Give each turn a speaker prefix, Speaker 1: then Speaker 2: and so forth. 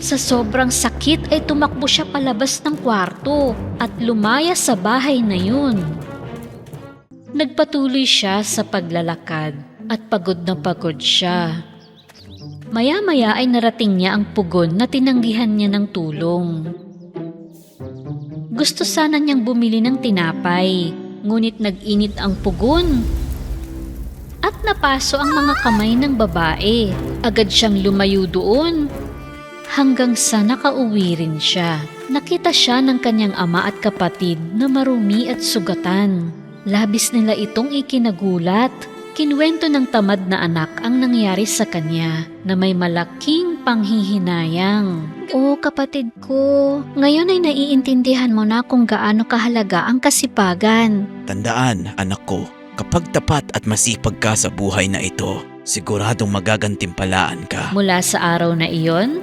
Speaker 1: Sa sobrang sakit ay tumakbo siya palabas ng kwarto at lumaya sa bahay na yun. Nagpatuloy siya sa paglalakad at pagod na pagod siya. Maya-maya ay narating niya ang pugon na tinanggihan niya ng tulong. Gusto sana niyang bumili ng tinapay, ngunit nag-init ang pugon. At napaso ang mga kamay ng babae. Agad siyang lumayo doon. Hanggang sa nakauwi rin siya. Nakita siya ng kanyang ama at kapatid na marumi at sugatan. Labis nila itong ikinagulat. Kinwento ng tamad na anak ang nangyari sa kanya na may malaking panghihinayang. Oo kapatid ko, ngayon ay naiintindihan mo na kung gaano kahalaga ang kasipagan.
Speaker 2: Tandaan, anak ko, kapag tapat at masipag ka sa buhay na ito, siguradong magagantimpalaan ka.
Speaker 1: Mula sa araw na iyon,